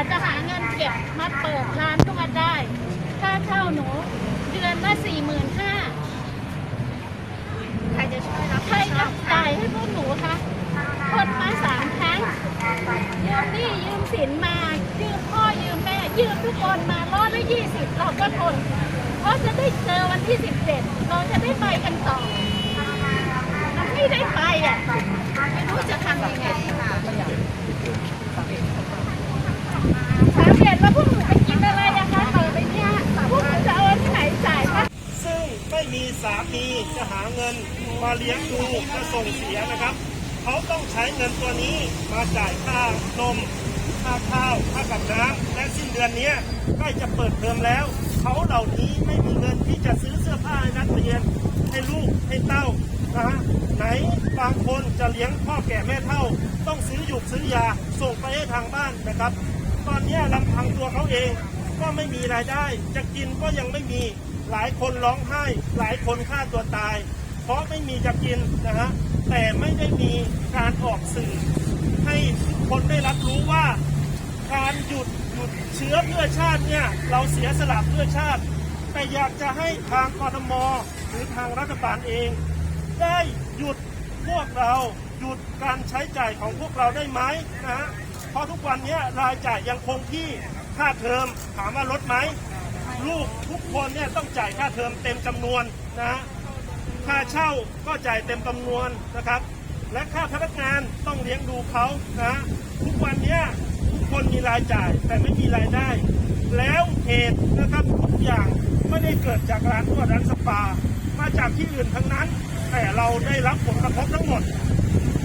ว่าจะหาเงินเก็บมาเปิดร้านทุก็มาได้ ค่าเช่าหนูเดือนละสี่หมื่นห้าใครจะช่วยรับใครจะจ่ายให้พวกหนูคะคนมาสามครั้งยืมหนี้ยืมสินมา ยืมพ่อยืมแม่ ยืมทุกคนมาร้อยละยี่สิบเราก็ทนเพราะจะได้เจอวันที่สิบเจ็ดเราจะได้ไปกันต่อ มันไม่ได้ไปอะไม่รู้จะทำยังไงสามเดือนแล้วพวกหนูไปกินอะไรอะคะต่อไปเนี่ยพวกหนูจะเอาที่ไหนจ่ายคะ ซึ่งไม่มี สามีจะหาเงินมาเลี้ยงดูจะส่งเสียนะครับ เขาต้องใช้เงินตัวนี้มาจ่ายค่านมค่าข้าวค่ากับน้ำและสิ้นเดือนนี้ใกล้จะเปิดเทอมแล้ว เขาเหล่านี้ไม่มีเงินที่จะซื้อเสื้อผ้าให้นักเรียนให้ลูกให้เต้านะฮะไหนบางคนจะเลี้ยงพ่อแก่แม่เท่า ต้องซื้อหยุกซื้อยาส่งไปให้ทางบ้านนะครับ ตอนนี้ลำพังตัวเขาเองก็ไม่มีรายได้ จะกินก็ยังไม่มี หลายคนร้องไห้ หลายคนฆ่าตัวตาย เพราะไม่มีจะกินนะฮะแต่ไม่ได้มีการออกสื่อ ให้ทุกคนได้รับรู้ว่า การหยุดหยุดเชื้อเพื่อชาติเนี่ยเราเสียสละเพื่อชาติ แต่อยากจะให้ทางกทมหรือทางรัฐบาลเอง ได้หยุดพวกเราหยุดการใช้จ่ายของพวกเราได้ไหมนะฮะเพราะทุกวันนี้รายจ่ายยังคงที่ค่าเทอมถามว่าลดไหม ลูกทุกคนเนี่ยต้องจ่ายค่าเทอมเต็มจำนวนนะฮะค่าเช่าก็จ่ายเต็มจำนวนนะครับ และค่าพนักงานต้องเลี้ยงดูเขานะทุกวันเนี้ยทุกคนมีรายจ่ายแต่ไม่มีรายได้ แล้วเหตุนะครับทุกอย่างไม่ได้เกิดจากร้านนวดร้านสปา มาจากที่อื่นทั้งนั้น แต่เราได้รับผลกระทบทั้งหมด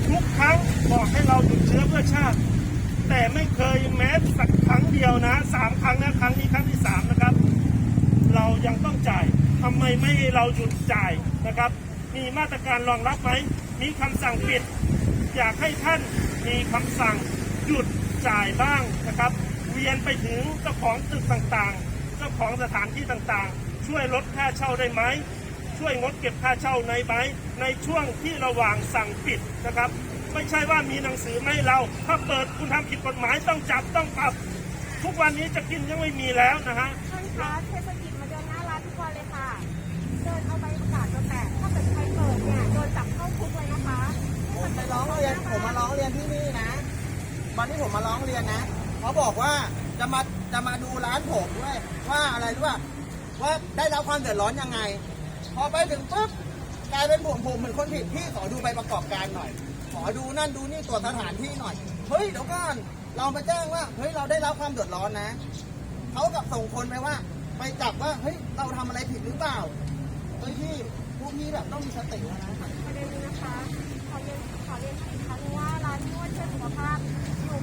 ทุกครั้งบอกให้เราหยุดเชื้อเพื่อชาติ แต่ไม่เคยแม้สักครั้งเดียวนะสามครั้งนะครั้งนี้ครั้งที่สาม ยังต้องจ่ายทำไมไม่เราหยุดจ่ายนะครับ มีมาตรการรองรับไหมมีคำสั่งปิด อยากให้ท่านมีคำสั่งหยุดจ่ายบ้างนะครับ เวียนไปถึงเจ้าของตึกต่างๆ เจ้าของสถานที่ต่างๆ ช่วยลดค่าเช่าได้ไหมช่วยงดเก็บค่าเช่าในไหมในช่วงที่ระหว่างสั่งปิดนะครับ ไม่ใช่ว่ามีหนังสือไม่เรา ถ้าเปิดคุณทำผิดกฎหมายต้องจับต้องปรับ ทุกวันนี้จะกินยังไม่มีแล้วนะฮะ ท่านคะเทศกิจมาเดินหน้าร้านทุกวันเลยค่ะ เดินเอาใบประกาศมาแปะถ้าเกิดใครเปิดเนี่ยโดนจับเข้าคุกเลยนะคะผมไปร้องเรียนผมมาร้องเรียนที่นี่นะ วันที่ผมมาร้องเรียนนะเขาบอกว่าจะมาจะมาดูร้านผมด้วยว่าอะไรรู้ป่ะว่าได้รับความเดือดร้อนยังไง พอไปถึงปุ๊บกลายเป็นผมผมเหมือนคนผิดพี่ขอดูใบประกอบการหน่อย ขอดูนั่นดูนี่ตรวจสถานที่หน่อย เฮ้ยเดี๋ยวก่อนเรามาแจ้งว่าเฮ้ยเราได้รับความเดือดร้อนนะ เขากับส่งคนไปว่า ไปจับว่าเฮ้ยเราทำอะไรผิดหรือเปล่าโดยที่พวกนี้แบบต้องมีสตินะประเด็นนี้นะคะขอเรียนขอเรียนอีกครั้งว่าร้านนวดเชื่อสุขภาพอยู่